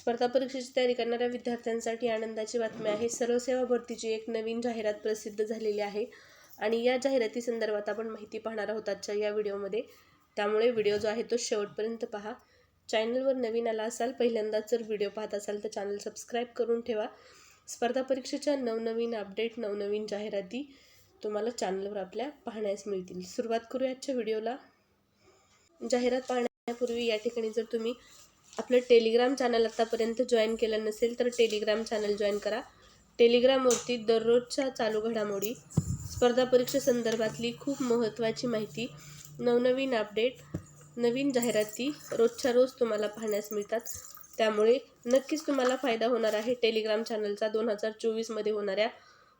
स्पर्धा परीक्षेची तयारी करणाऱ्या विद्यार्थ्यांसाठी आनंदाची बातमी आहे. सर्वसेवा भरतीची एक नवीन जाहिरात प्रसिद्ध झालेली आहे आणि या जाहिराती संदर्भात आपण माहिती पाहणार आहोत आजच्या या व्हिडिओमध्ये. त्यामुळे व्हिडिओ जो आहे तो शेवटपर्यंत पहा. चॅनलवर नवीन आला असाल पहिल्यांदाच जर व्हिडिओ पाहत असाल तर चॅनल सबस्क्राईब करून ठेवा. स्पर्धा परीक्षेच्या नवनवीन अपडेट नवनवीन जाहिराती तुम्हाला चॅनलवर आपल्या पाहण्यास मिळतील. सुरुवात करूया आजच्या व्हिडिओला. जाहिरात पाहण्यापूर्वी या ठिकाणी जर तुम्ही आपलं टेलिग्राम चॅनल आत्तापर्यंत जॉईन केलं नसेल तर टेलिग्राम चॅनल जॉईन करा. टेलिग्रामवरती दररोजच्या चालू घडामोडी स्पर्धा परीक्षेसंदर्भातली खूप महत्त्वाची माहिती नवनवीन अपडेट नवीन जाहिराती रोजच्या रोज तुम्हाला पाहण्यास मिळतात. त्यामुळे नक्कीच तुम्हाला फायदा होणार आहे. टेलिग्राम चॅनलचा दोन हजार चोवीसमध्ये होणाऱ्या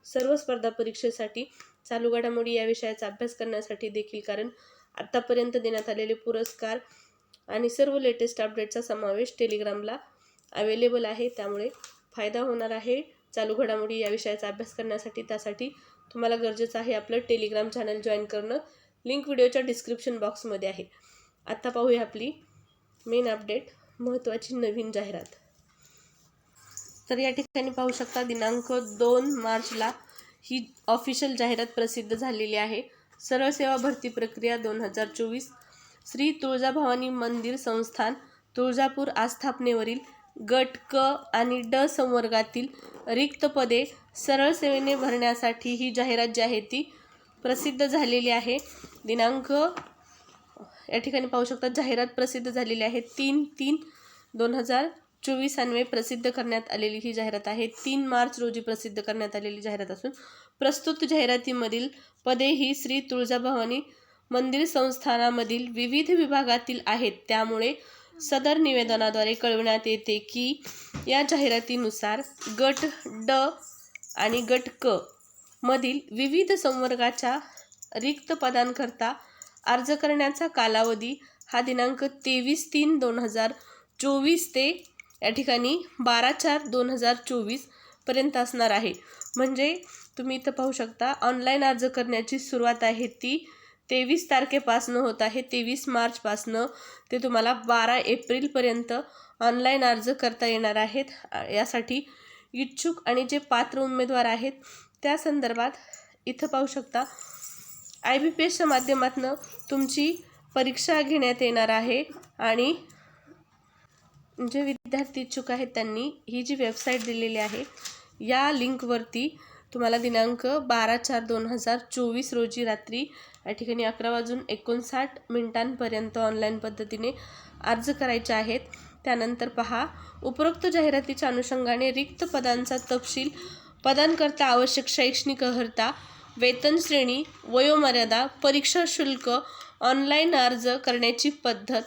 सर्व स्पर्धा परीक्षेसाठी चालू घडामोडी या विषयाचा अभ्यास करण्यासाठी देखील कारण आत्तापर्यंत देण्यात आलेले पुरस्कार आणि सर्व लेटेस्ट अपडेटचा समावेश टेलिग्रामला अवेलेबल आहे. त्यामुळे फायदा होणार आहे. चालू घडामोडी या विषयाचा अभ्यास करण्यासाठी. त्यासाठी तुम्हाला गरजेचं आहे आपलं टेलिग्राम चॅनल जॉईन करणं. लिंक व्हिडिओच्या डिस्क्रिप्शन बॉक्समध्ये आहे. आत्ता पाहूया आपली मेन अपडेट महत्त्वाची नवीन जाहिरात. तर या ठिकाणी पाहू शकता दिनांक दोन मार्चला ही ऑफिशियल जाहिरात प्रसिद्ध झालेली आहे. सरळ सेवा भरती प्रक्रिया दोन हजार चोवीस. श्री तुळजाभवानी मंदिर संस्थान तुळजापूर आस्थापनेवरील गट क आणि ड संवर्गातील रिक्त पदे सरळ सेवेने भरण्यासाठी ही जाहिरात जी आहे ती प्रसिद्ध झालेली आहे. दिनांक या ठिकाणी पाहू शकता जाहिरात प्रसिद्ध झालेली आहे. तीन तीन दोन हजार चोवीस अन्वे प्रसिद्ध करण्यात आलेली ही जाहिरात आहे. तीन मार्च रोजी प्रसिद्ध करण्यात आलेली जाहिरात असून प्रस्तुत जाहिरातीमधील पदे ही श्री तुळजाभवानी मंदिर संस्थानामधील विविध विभागातील आहेत. त्यामुळे सदर निवेदनाद्वारे कळविण्यात येते की या जाहिरातीनुसार गट ड आणि गट क मधील विविध संवर्गाच्या रिक्त पदांकरता अर्ज करण्याचा कालावधी हा दिनांक तेवीस तीन दोन हजार चोवीस ते या ठिकाणी बारा चार दोन हजार चोवीसपर्यंत असणार आहे. म्हणजे तुम्ही इथं पाहू शकता ऑनलाईन अर्ज करण्याची सुरुवात आहे ती तेवीस तारखेपासनं होत आहे. तेवीस मार्चपासनं ते तुम्हाला बारा एप्रिलपर्यंत ऑनलाईन अर्ज करता येणार आहेत. यासाठी इच्छुक आणि जे पात्र उमेदवार आहेत त्या संदर्भात इथं पाहू शकता. आय बी पी एसच्या माध्यमातून तुमची परीक्षा घेण्यात येणार आहे आणि जे विद्यार्थी इच्छुक आहेत त्यांनी ही जी वेबसाईट दिलेली आहे या लिंकवरती तुम्हाला दिनांक बारा चार दोन हजार चोवीस रोजी रात्री या ठिकाणी अकरा वाजून एकोणसाठ मिनिटांपर्यंत ऑनलाईन पद्धतीने अर्ज करायचे आहेत. त्यानंतर पहा उपरोक्त जाहिरातीच्या अनुषंगाने रिक्त पदांचा तपशील पदांकरता आवश्यक शैक्षणिक अर्हता वेतन श्रेणी वयोमर्यादा परीक्षा शुल्क ऑनलाईन अर्ज करण्याची पद्धत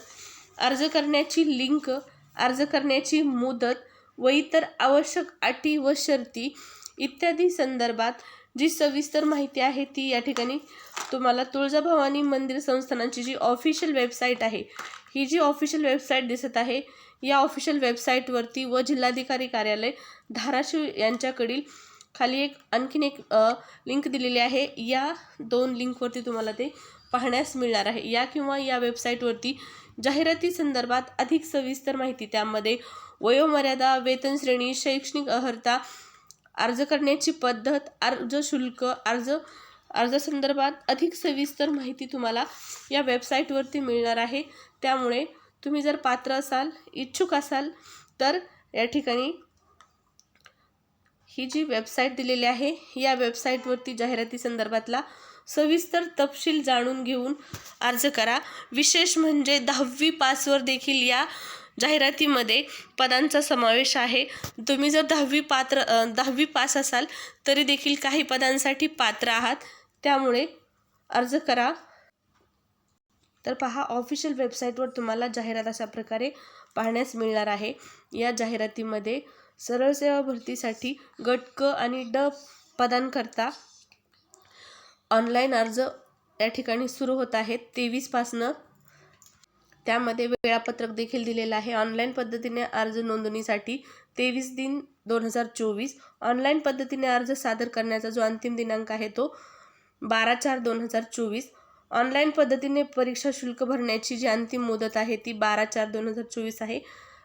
अर्ज करण्याची लिंक अर्ज करण्याची मुदत व इतर आवश्यक अटी व शर्ती इत्यादी संदर्भात जी सविस्तर माहिती आहे ती या ठिकाणी तुम्हाला तुळजाभवानी मंदिर संस्थानांची जी ऑफिशियल वेबसाईट आहे ही जी ऑफिशियल वेबसाईट दिसत आहे या ऑफिशियल वेबसाईटवरती व जिल्हाधिकारी कार्यालय धाराशिव यांच्याकडील खाली एक आणखीन एक लिंक दिलेली आहे. या दोन लिंकवरती तुम्हाला ते पाहण्यास मिळणार आहे. या किंवा या वेबसाईटवरती जाहिराती संदर्भात अधिक सविस्तर माहिती त्यामध्ये वयोमर्यादा वेतन श्रेणी शैक्षणिक अर्हता अर्ज करण्याची पद्धत अर्ज शुल्क अर्ज अर्जासंदर्भात अधिक सविस्तर माहिती तुम्हाला या वेबसाईटवरती मिळणार आहे. त्यामुळे तुम्ही जर पात्र असाल इच्छुक असाल तर या ठिकाणी ही जी वेबसाईट दिलेली आहे या वेबसाईटवरती जाहिराती संदर्भातला सविस्तर तपशील जाणून घेऊन अर्ज करा. विशेष म्हणजे दहावी पासवर देखील या जाहिरातीमध्ये पदांचा समावेश आहे. तुम्ही जर दहावी पात्र दहावी पास असाल तरी देखील काही पदांसाठी पात्र आहात. त्यामुळे अर्ज करा. तर पहा ऑफिशियल वेबसाईटवर तुम्हाला जाहिरात अशा प्रकारे पाहण्यास मिळणार आहे. या जाहिरातीमध्ये सरळ सेवा भरतीसाठी गट क आणि ड पदांकरता ऑनलाईन अर्ज या ठिकाणी सुरू होत आहेत. तेवीसपासनं त्यामध्ये वेळापत्रक देखील दिलेलं आहे. ऑनलाईन पद्धतीने अर्ज नोंदणीसाठी तेवीस दिन दोन हजार चोवीस. ऑनलाईन पद्धतीने अर्ज सादर करण्याचा जो अंतिम दिनांक आहे तो बारा चार दोन हजार चोवीस. ऑनलाईन पद्धतीने परीक्षा शुल्क भरण्याची जी अंतिम मुदत आहे ती बारा चार दोन हजार चोवीस आहे.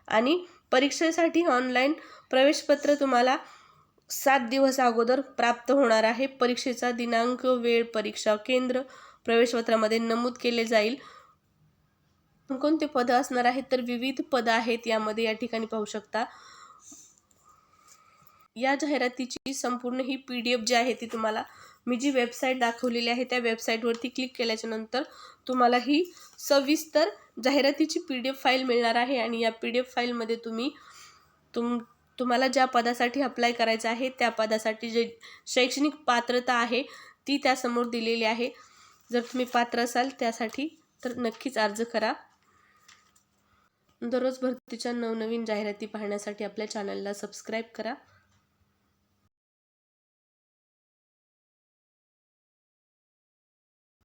आणि परीक्षेसाठी ऑनलाईन प्रवेशपत्र तुम्हाला सात दिवस अगोदर प्राप्त होणार आहे. परीक्षेचा दिनांक वेळ परीक्षा केंद्र प्रवेशपत्रामध्ये नमूद केले जाईल. कोणते पदं असणार आहेत तर विविध पदं आहेत यामध्ये या ठिकाणी पाहू शकता. या जाहिरातीची संपूर्ण ही पी डी एफ जी आहे ती तुम्हाला मी जी वेबसाईट दाखवलेली आहे त्या वेबसाईटवरती क्लिक केल्याच्यानंतर तुम्हाला ही सविस्तर जाहिरातीची पी डी एफ फाईल मिळणार आहे आणि या पी डी एफ फाईलमध्ये तुम्ही तुम तुम्हाला ज्या पदासाठी अप्लाय करायचं आहे त्या पदासाठी जे शैक्षणिक पात्रता आहे ती त्यासमोर दिलेली आहे. जर तुम्ही पात्र असाल त्यासाठी तर नक्कीच अर्ज करा. दररोज भरतीच्या नवनवीन जाहिराती पाहण्यासाठी आपल्या चॅनलला सबस्क्राईब करा.